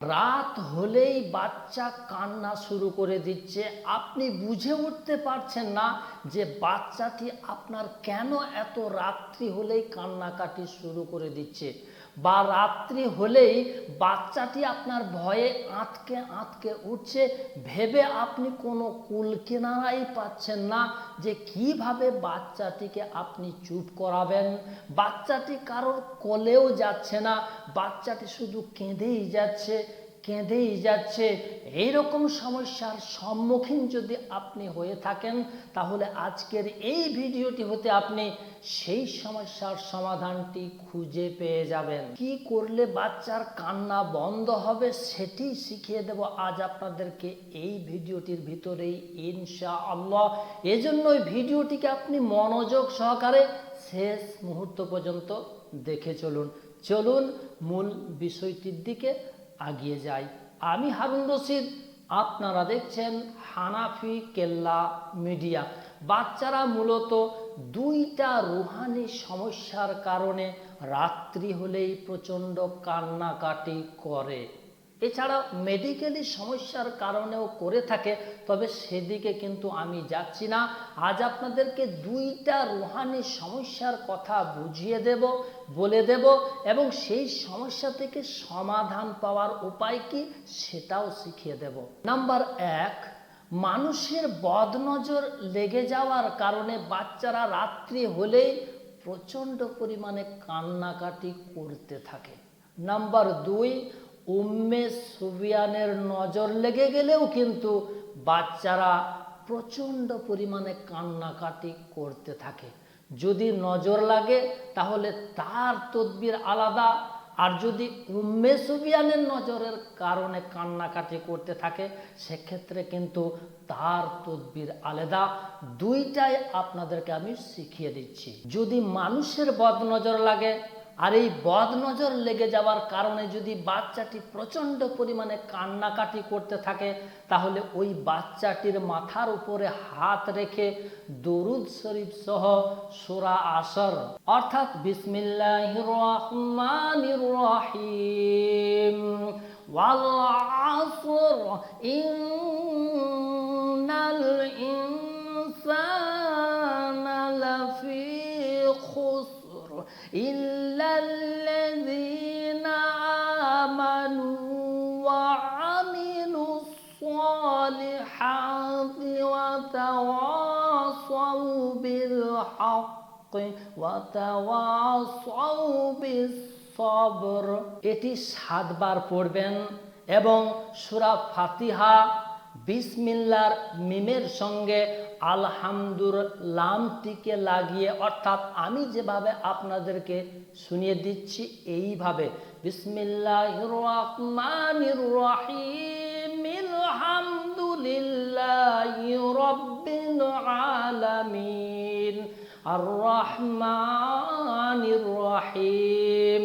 রাত হলেই বাচ্চা কান্না শুরু করে দিচ্ছে। আপনি বুঝে উঠতে পারছেন না যে বাচ্চাটি আপনার কেন এত রাত্রি হলেই কান্নাকাটি শুরু করে দিচ্ছে। বা রাত্রি হলেই বাচ্চাটি আপনার ভয়ে আঁতকে আঁতকে উঠছে। ভেবে আপনি কোনো কুল কেনারাই পাচ্ছেন না যে কীভাবে বাচ্চাটিকে আপনি চুপ করাবেন। বাচ্চাটি কারোর কোলেও যাচ্ছে না। বাচ্চাটি শুধু কেঁদেই যাচ্ছে। কেঁদেই যাচ্ছে। এই রকম সমস্যার সম্মুখীন যদি আপনি হয়ে থাকেন, তাহলে আজকের এই ভিডিওটি হতে আপনি সেই সমস্যার সমাধানটি খুঁজে পেয়ে যাবেন। কি করলে বাচ্চার কান্না বন্ধ হবে সেটি শিখিয়ে দেব আজ আপনাদেরকে এই ভিডিওটির ভিতরেই ইনশা আল্লাহ এজন্যই ভিডিওটিকে আপনি মনোযোগ সহকারে শেষ মুহূর্ত পর্যন্ত দেখে চলুন। চলুন মূল বিষয়টির দিকে আগিয়ে যাই। আমি হারুন রশিদ, আপনারা দেখছেন হানাফি কেল্লা মিডিয়া। বাচ্চারা মূলত দুইটা রুহানি সমস্যার কারণে রাত্রি হলেই প্রচণ্ড কান্নাকাটি করে। এছাড়া মেডিকেলি সমস্যার কারণেও করে থাকে, তবে সেদিকে কিন্তু আমি যাচ্ছি না। আজ আপনাদেরকে দুইটা রুহানি সমস্যার কথা বুঝিয়ে দেব, বলে দেব, এবং সেই সমস্যা থেকে সমাধান পাওয়ার উপায় কি সেটাও শিখিয়ে দেব। নাম্বার এক, মানুষের বদনজর লেগে যাওয়ার কারণে বাচ্চারা রাত্রি হলেই প্রচণ্ড পরিমাণে কান্নাকাটি করতে থাকে। নাম্বার দুই উম্মে সুবিয়ানের নজর লেগে গেলেও কিন্তু বাচ্চারা প্রচণ্ড পরিমাণে কান্নাকাটি করতে থাকে। যদি নজর লাগে, তাহলে তার তদবির আলাদা। আর যদি উম্মে সুবিয়ানের নজরের কারণে কান্নাকাটি করতে থাকে, সেক্ষেত্রে কিন্তু তার তদবির আলাদা। দুইটাই আপনাদেরকে আমি শিখিয়ে দিচ্ছি। যদি মানুষের বদ নজর লাগে আর এই বদ নজর লেগে যাওয়ার কারণে যদি বাচ্চাটি প্রচণ্ড পরিমাণে কান্নাকাটি করতে থাকে, তাহলে ওই বাচ্চাটির মাথার উপরে হাত রেখে দরুদ শরীফ সহ সোরা আসর, অর্থাৎ বিসমিল্লাহ রহমান রহিম। ওয়াল খুসর إلا الذين آمنوا وعملوا الصالحات وتواصوا بالحق وتواصوا بالصبر এটি সাতবার পড়বেন এবং সুরা ফাতিহা বিসমিল্লার মিমের সঙ্গে আলহামদুর লামটিকে লাগিয়ে অর্থাৎ আমি যেভাবে আপনাদেরকে শুনিয়ে দিচ্ছি এইভাবে। বিসমিল্লাহ রহমানির রহিম রহিম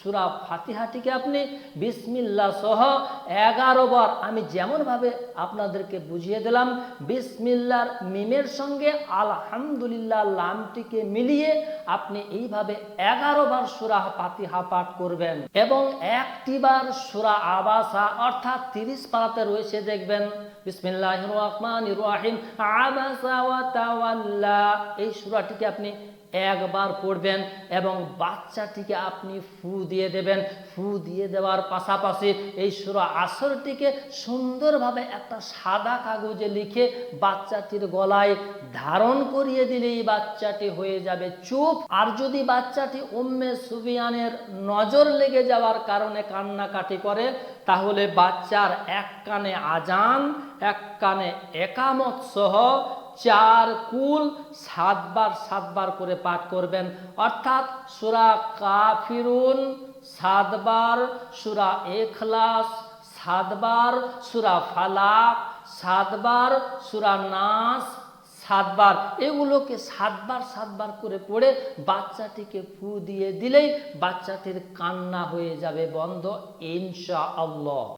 সুরা ফাতিহাটিকে আপনি বিসমিল্লা সহ এগারো বার আমি যেমনভাবে আপনাদেরকে বুঝিয়ে দিলাম, বিসমিল্লার মিমের সঙ্গে আলহামদুলিল্লাহ লামটিকে মিলিয়ে আপনি এইভাবে এগারো বার সুরা ফাতিহা পাঠ করবেন এবং একটি বার সুরা আবাসা অর্থাৎ তিরিশ পাড়াতে রয়েছে দেখবেন বিসমিল্লাহ রহমান এই সুরাটিকে আপনি একবার পড়বেন এবং বাচ্চাটিকে আপনি ফু দিয়ে দেবেন। ফু দিয়ে দেওয়ার পাশাপাশি এই সুরা আসরটিকে সুন্দরভাবে একটা সাদা কাগজে লিখে বাচ্চাটির গলায় ধারণ করিয়ে দিলেই বাচ্চাটি হয়ে যাবে চুপ। আর যদি বাচ্চাটি উম্মে সুবিয়ানের নজর লেগে যাওয়ার কারণে কান্নাকাটি করে, তাহলে বাচ্চার এক কানে আজান এক কানে একামত সহ চার কুল সাতবার সাতবার করে পাঠ করবেন। অর্থাৎ সুরা কাফিরুন সাতবার, সুরা এখলাস সাতবার, সুরা ফালাক সাতবার, সুরা নাস সাতবার। এগুলোকে সাতবার সাতবার করে পড়ে বাচ্চাটিকে ফু দিয়ে দিলেই বাচ্চাটির কান্না হয়ে যাবে বন্ধ ইনশা আল্লাহ